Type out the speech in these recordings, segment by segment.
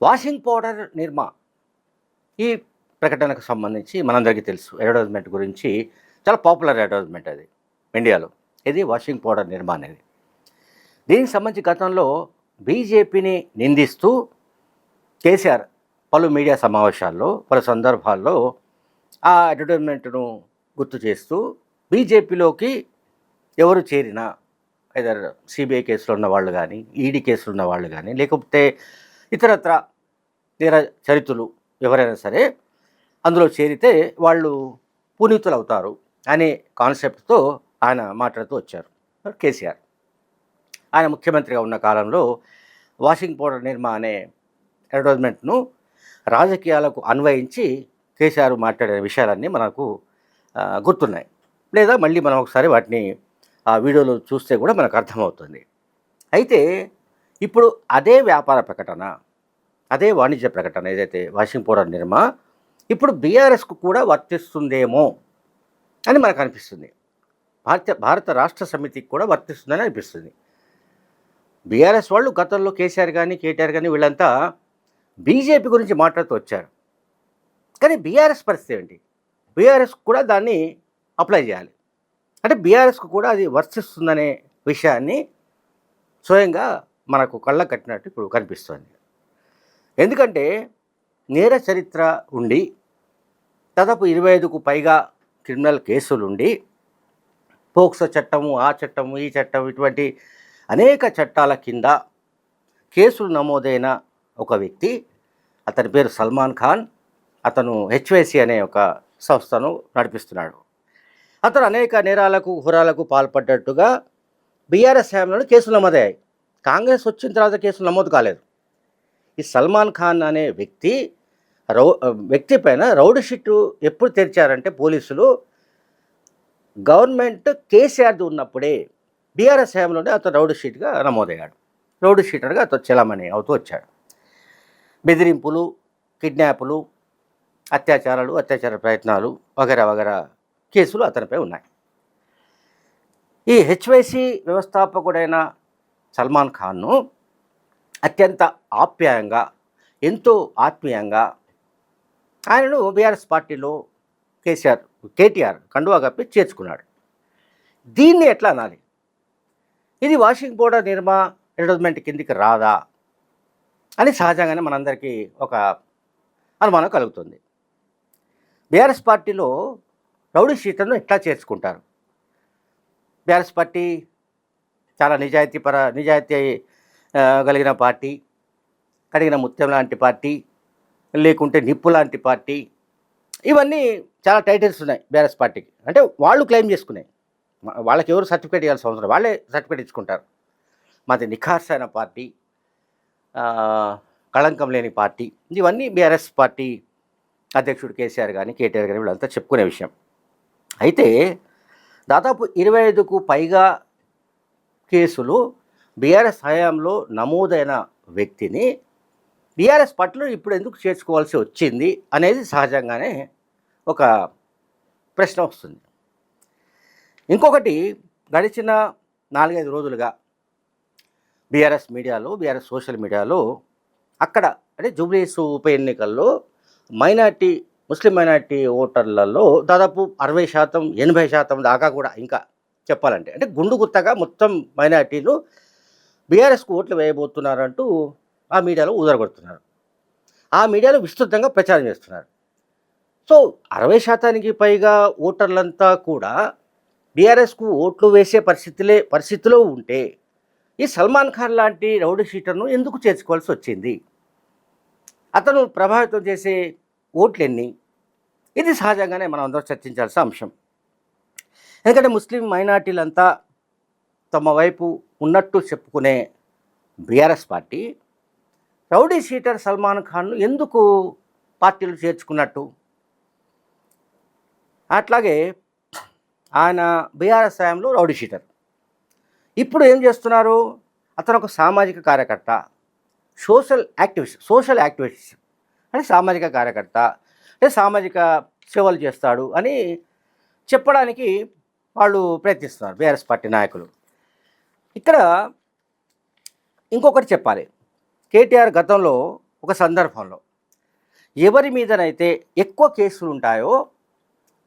Washing powder నిర్మా ఈ ప్రకటనకు సంబంధించి మనందరికీ తెలుసు. అడ్వర్టైజ్మెంట్ గురించి చాలా పాపులర్ అడ్వర్టైజ్మెంట్ అది ఇండియాలో ఇది వాషింగ్ పౌడర్ నిర్మా అనేది. దీనికి సంబంధించి గతంలో బీజేపీని నిందిస్తూ కేసీఆర్ పలు మీడియా సమావేశాల్లో పలు సందర్భాల్లో ఆ అడ్వర్టైజ్మెంట్ను గుర్తు చేస్తూ బీజేపీలోకి ఎవరు చేరినా ఐదర్ సిబిఐ కేసులో ఉన్న వాళ్ళు కానీ ఈడీ కేసులు ఉన్న వాళ్ళు కానీ లేకపోతే ఇతరత్ర తీర చరిత్రలు ఎవరైనా సరే అందులో చేరితే వాళ్ళు పునీతులు అవుతారు అనే కాన్సెప్ట్తో ఆయన మాట్లాడుతూ వచ్చారు. కేసీఆర్. ఆయన ముఖ్యమంత్రిగా ఉన్న కాలంలో వాషింగ్ పౌడర్ నిర్మా అనే అడ్వర్టైజ్మెంట్ను రాజకీయాలకు అన్వయించి కేసీఆర్ మాట్లాడిన విషయాలన్నీ మనకు గుర్తున్నాయి. లేదా మళ్ళీ మనం ఒకసారి వాటిని ఆ వీడియోలో చూస్తే కూడా మనకు అర్థమవుతుంది. అయితే ఇప్పుడు అదే వ్యాపార ప్రకటన అదే వాణిజ్య ప్రకటన ఏదైతే వాషింగ్ పౌడర్ నిర్మా ఇప్పుడు బీఆర్ఎస్కు కూడా వర్తిస్తుందేమో అని మనకు అనిపిస్తుంది. భారత భారత రాష్ట్ర సమితికి కూడా వర్తిస్తుందని అనిపిస్తుంది. బీఆర్ఎస్ వాళ్ళు గతంలో కేసీఆర్ కానీ కేటీఆర్ కానీ వీళ్ళంతా బీజేపీ గురించి మాట్లాడుతూ వచ్చారు. కానీ బీఆర్ఎస్ పరిస్థితి ఏంటి? బీఆర్ఎస్ కూడా దాన్ని అప్లై చేయాలి. అంటే బీఆర్ఎస్కు కూడా అది వర్తిస్తుందనే విషయాన్ని స్వయంగా మనకు కళ్ళ కట్టినట్టు ఇప్పుడు కనిపిస్తుంది. ఎందుకంటే నేర చరిత్ర ఉండి దాదాపు ఇరవై ఐదుకు పైగా క్రిమినల్ కేసులు ఉండి పోక్సో చట్టము ఆ చట్టము ఈ చట్టం ఇటువంటి అనేక చట్టాల కింద కేసులు నమోదైన ఒక వ్యక్తి అతని పేరు సల్మాన్ ఖాన్ అతను హెచ్వైసి అనే ఒక సంస్థను నడిపిస్తున్నాడు. అతను అనేక నేరాలకు హురాలకు పాల్పడ్డట్టుగా బీఆర్ఎస్ హయాంలో కేసులు నమోదయ్యాయి. కాంగ్రెస్ వచ్చిన తర్వాత కేసులు నమోదు కాలేదు. ఈ సల్మాన్ ఖాన్ అనే వ్యక్తి రౌ వ్యక్తి పైన రౌడ్ షీట్ ఎప్పుడు తెరిచారంటే పోలీసులు? గవర్నమెంట్ కేసీఆర్ది ఉన్నప్పుడే బీఆర్ఎస్ హయాంలోనే అతను రౌడ్ షీట్గా నమోదయ్యాడు. రౌడ్ షీటర్గా అతను చలామణి అవుతూ వచ్చాడు. బెదిరింపులు కిడ్నాపులు అత్యాచారాలు అత్యాచార ప్రయత్నాలు వగేరా వగేరా కేసులు అతనిపై ఉన్నాయి. ఈ హెచ్వైసి వ్యవస్థాపకుడైన సల్మాన్ ఖాన్ను అత్యంత ఆప్యాయంగా ఎంతో ఆత్మీయంగా ఆయనను బీఆర్ఎస్ పార్టీలో కేసీఆర్ కేటీఆర్ కండువా కప్పి చేర్చుకున్నాడు. దీన్ని ఎట్లా అనాలి? ఇది వాషింగ్ పౌడర్ నిర్మా అడ్వర్టైజ్మెంట్ కిందికి రాదా? అని సహజంగానే మనందరికీ ఒక అనుమానం కలుగుతుంది. బీఆర్ఎస్ పార్టీలో రౌడీ సీట్లను ఎట్లా చేర్చుకుంటారు? బీఆర్ఎస్ పార్టీ చాలా నిజాయితీ పర నిజాయితీ కలిగిన పార్టీ కడిగిన ముత్యం లాంటి పార్టీ లేకుంటే నిప్పు లాంటి పార్టీ ఇవన్నీ చాలా టైటిల్స్ ఉన్నాయి బీఆర్ఎస్ పార్టీకి. అంటే వాళ్ళు క్లెయిమ్ చేసుకున్నాయి వాళ్ళకి ఎవరు సర్టిఫికేట్ ఇవ్వాల్సిన అవసరం వాళ్ళే సర్టిఫికేట్ ఇచ్చుకుంటారు. మాది నిఖార్స్ అయిన పార్టీ కళంకం లేని పార్టీ. ఇవన్నీ బీఆర్ఎస్ పార్టీ అధ్యక్షుడు కేసీఆర్ కానీ కేటీఆర్ కానీ వీళ్ళంతా చెప్పుకునే విషయం. అయితే దాదాపు ఇరవై ఐదుకు పైగా కేసులు బీఆర్ఎస్ హయాంలో నమోదైన వ్యక్తిని బీఆర్ఎస్ పట్ల ఇప్పుడు ఎందుకు చేర్చుకోవాల్సి వచ్చింది అనేది సహజంగానే ఒక ప్రశ్న వస్తుంది. ఇంకొకటి గడిచిన నాలుగైదు రోజులుగా బీఆర్ఎస్ మీడియాలో బీఆర్ఎస్ సోషల్ మీడియాలో అక్కడ అంటే జూబ్లీస్ ఉప ఎన్నికల్లో మైనార్టీ ముస్లిం మైనార్టీ ఓటర్లలో దాదాపు అరవై శాతం ఎనభై శాతం దాకా కూడా ఇంకా చెప్పాలంటే అంటే గుండు గుత్తగా మొత్తం మైనార్టీలు బీఆర్ఎస్కు ఓట్లు వేయబోతున్నారంటూ ఆ మీడియాలో ఊదరగొడుతున్నారు. ఆ మీడియాలో విస్తృతంగా ప్రచారం చేస్తున్నారు. సో అరవై శాతానికి పైగా ఓటర్లంతా కూడా బీఆర్ఎస్కు ఓట్లు వేసే పరిస్థితులే పరిస్థితిలో ఉంటే ఈ సల్మాన్ ఖాన్ లాంటి రౌడీ షీటర్ను ఎందుకు చేర్చుకోవాల్సి వచ్చింది? అతను ప్రభావితం చేసే ఓట్లు ఎన్ని ఇది సహజంగానే మనం అందరూ చర్చించాల్సిన అంశం. ఎందుకంటే ముస్లిం మైనార్టీలంతా తమ వైపు ఉన్నట్టు చెప్పుకునే BRS party rowdy sheeter Salman ఖాన్ను ఎందుకు పార్టీలు చేర్చుకున్నట్టు? అట్లాగే ఆయన బీఆర్ఎస్ హయాంలో రౌడీ షీటర్. ఇప్పుడు ఏం చేస్తున్నారు? అతను ఒక సామాజిక కార్యకర్త సోషల్ యాక్టివిస్ట్ సోషల్ యాక్టివిస్ట్ అంటే సామాజిక కార్యకర్త అంటే సామాజిక సేవలు చేస్తాడు అని చెప్పడానికి వాళ్ళు ప్రయత్నిస్తున్నారు బీఆర్ఎస్ పార్టీ నాయకులు. ఇక్కడ ఇంకొకటి చెప్పాలి. కేటీఆర్ గతంలో ఒక సందర్భంలో ఎవరి మీదనైతే ఎక్కువ కేసులు ఉంటాయో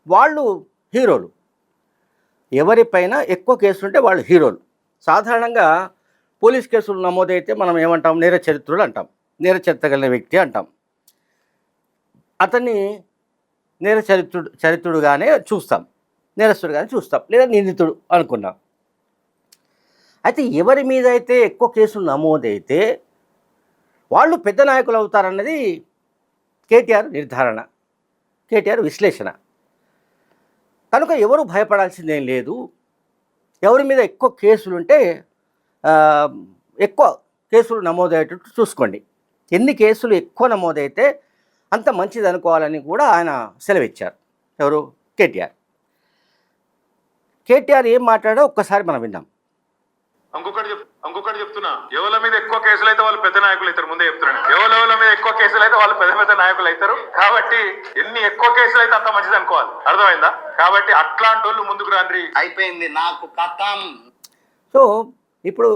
వాళ్ళు హీరోలు. ఎవరిపైన ఎక్కువ కేసులు ఉంటే వాళ్ళు హీరోలు. సాధారణంగా పోలీస్ కేసులు నమోదైతే మనం ఏమంటాం? నేర చరిత్రులు అంటాం. నేర చరిత్ర కలిగిన వ్యక్తి అంటాం. అతన్ని నేర చరిత్రుడు చరిత్రుడుగానే చూస్తాం. నేరస్తుడుగానే చూస్తాం. లేదా నిందితుడు అనుకున్నాం. అయితే ఎవరి మీద అయితే ఎక్కువ కేసులు నమోదైతే వాళ్ళు పెద్ద నాయకులు అవుతారన్నది కేటీఆర్ నిర్ధారణ కేటీఆర్ విశ్లేషణ. కనుక ఎవరు భయపడాల్సిందేం లేదు. ఎవరి మీద ఎక్కువ కేసులు ఉంటే ఎక్కువ కేసులు నమోదయ్యేటట్టు చూసుకోండి. ఎన్ని కేసులు ఎక్కువ నమోదైతే అంత మంచిది అనుకోవాలని కూడా ఆయన సెలవిచ్చారు. ఎవరు? కేటీఆర్. కేటీఆర్ ఏం మాట్లాడో ఒక్కసారి మనం విన్నాం. ఇంకొకటి చెప్ ఇంకొకటి చెప్తున్నా. ఎవరి మీద ఎక్కువ కేసులు అయితే వాళ్ళు పెద్ద నాయకులు అవుతారు ముందే చెప్తున్నాను. ఎవరెవరి మీద ఎక్కువ కేసులు అయితే వాళ్ళు పెద్ద పెద్ద నాయకులు అవుతారు కాబట్టి ఎన్ని ఎక్కువ కేసులు అయితే అంత మంచిది అనుకోవాలి. అర్థమైందా? కాబట్టి అట్లాంటి వాళ్ళు ముందుకు రాండ్రి. అయిపోయింది నాకు కథం. సో ఇప్పుడు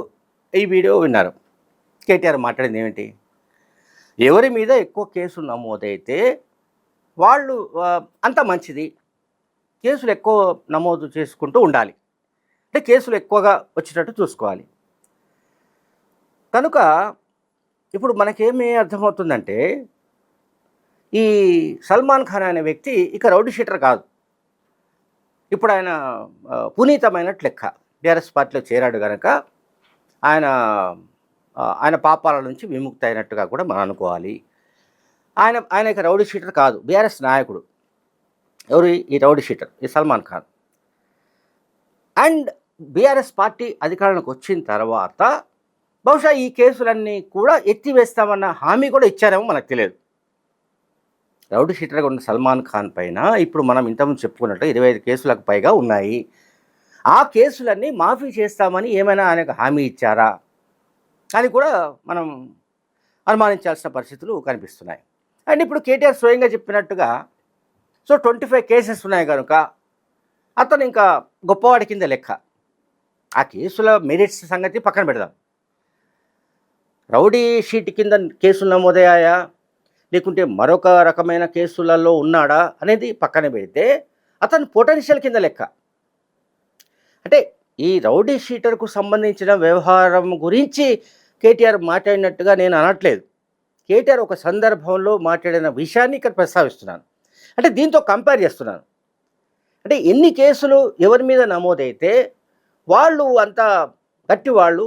ఈ వీడియో విన్నారు. కేటీఆర్ మాట్లాడింది ఏమిటి? ఎవరి మీద ఎక్కువ కేసులు నమోదైతే వాళ్ళు అంత మంచిది. కేసులు ఎక్కువ నమోదు చేసుకుంటూ ఉండాలి. అంటే కేసులు ఎక్కువగా వచ్చేటట్టు చూసుకోవాలి. కనుక ఇప్పుడు మనకేమి అర్థమవుతుందంటే ఈ సల్మాన్ ఖాన్ అనే వ్యక్తి ఇక రౌడీ షీటర్ కాదు. ఇప్పుడు ఆయన పునీతమైనట్టు పునీతమైనట్లు లెక్క. టీఆర్ఎస్ పార్టీలో చేరాడు కనుక ఆయన ఆయన పాపాల నుంచి విముక్తి అయినట్టుగా కూడా మనం అనుకోవాలి. ఆయన ఆయన ఇక రౌడీ షీటర్ కాదు. బీఆర్ఎస్ నాయకుడు. ఎవరు ఈ రౌడీ షీటర్? ఈ Salman Khan. And BRS party అధికారంలోకి వచ్చిన తర్వాత బహుశా ఈ కేసులన్నీ కూడా ఎత్తివేస్తామన్న హామీ కూడా ఇచ్చారేమో మనకు తెలియదు. రౌడీ షీటర్గా ఉన్న సల్మాన్ ఖాన్ పైన ఇప్పుడు మనం ఇంతకుముందు చెప్పుకున్నట్టు ఇరవై ఐదు కేసులకు పైగా ఉన్నాయి. ఆ కేసులన్నీ మాఫీ చేస్తామని ఏమైనా ఆయనకు హామీ ఇచ్చారా అని కూడా మనం అనుమానించాల్సిన పరిస్థితులు కనిపిస్తున్నాయి. అండ్ ఇప్పుడు కేటీఆర్ స్వయంగా చెప్పినట్టుగా సో ట్వంటీ ఫైవ్ కేసెస్ ఉన్నాయి కనుక అతను ఇంకా గొప్పవాడి కింద లెక్క. ఆ కేసుల మెరిట్స్ సంగతి పక్కన పెడదాం. రౌడీ షీట్ కింద కేసులు నమోదయ్యాయా? లేకుంటే మరొక రకమైన కేసులలో ఉన్నాడా? అనేది పక్కన పెడితే అతను పొటెన్షియల్ కింద లెక్క. అంటే ఈ రౌడీ షీటర్కు సంబంధించిన వ్యవహారం గురించి కేటీఆర్ మాట్లాడినట్టుగా నేను అనట్లేదు. కేటీఆర్ ఒక సందర్భంలో మాట్లాడిన విషయాన్ని ఇక్కడ ప్రస్తావిస్తున్నాను. అంటే దీంతో కంపేర్ చేస్తున్నాను. అంటే ఎన్ని కేసులు ఎవరి మీద నమోదైతే వాళ్ళు అంత గట్టి వాళ్ళు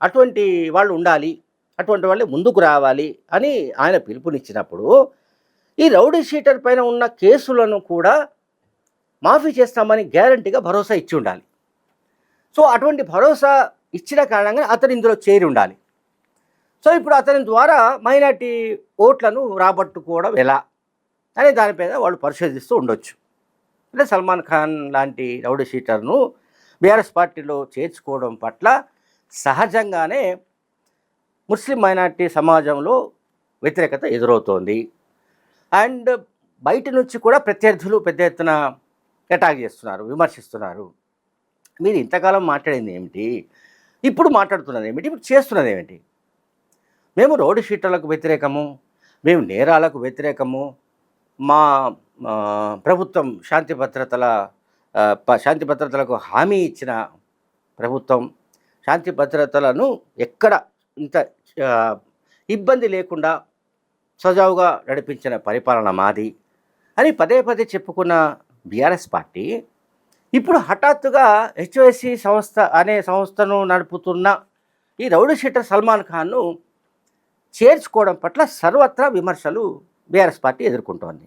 అటువంటి వాళ్ళు ఉండాలి అటువంటి వాళ్ళే ముందుకు రావాలి అని ఆయన పిలుపునిచ్చినప్పుడు ఈ రౌడీ షీటర్ పైన ఉన్న కేసులను కూడా మాఫీ చేస్తామని గ్యారంటీగా భరోసా ఇచ్చి ఉండాలి. సో అటువంటి భరోసా ఇచ్చిన కారణంగా అతను ఇందులో చేరి ఉండాలి. సో ఇప్పుడు అతని ద్వారా మైనార్టీ ఓట్లను రాబట్టుకోవడం ఎలా అనే దానిపైన వాళ్ళు పరిశోధిస్తూ ఉండొచ్చు. అంటే సల్మాన్ ఖాన్ లాంటి రౌడీ షీటర్ను బీఆర్ఎస్ పార్టీలో చేర్చుకోవడం పట్ల సహజంగానే ముస్లిం మైనార్టీ సమాజంలో వ్యతిరేకత ఎదురవుతోంది. అండ్ బయట నుంచి కూడా ప్రత్యర్థులు పెద్ద ఎత్తున అటాక్ చేస్తున్నారు విమర్శిస్తున్నారు. మీరు ఇంతకాలం మాట్లాడింది ఏమిటి? ఇప్పుడు మాట్లాడుతున్నది ఏమిటి? ఇప్పుడు చేస్తున్నది ఏమిటి? మేము రోడ్డు షీటర్లకు వ్యతిరేకము మేము నేరాలకు వ్యతిరేకము మా ప్రభుత్వం శాంతి భద్రతల శాంతి భద్రతలకు హామీ ఇచ్చిన ప్రభుత్వం శాంతి భద్రతలను ఎక్కడ ఇంత ఇబ్బంది లేకుండా సజావుగా నడిపించిన పరిపాలన మాది అని పదే పదే చెప్పుకున్న బీఆర్ఎస్ పార్టీ ఇప్పుడు హఠాత్తుగా హెచ్ఓఎస్సి సంస్థ అనే సంస్థను నడుపుతున్న ఈ రౌడీ షీటర్ సల్మాన్ ఖాన్ను చేర్చుకోవడం పట్ల సర్వత్రా విమర్శలు బీఆర్ఎస్ పార్టీ ఎదుర్కొంటోంది.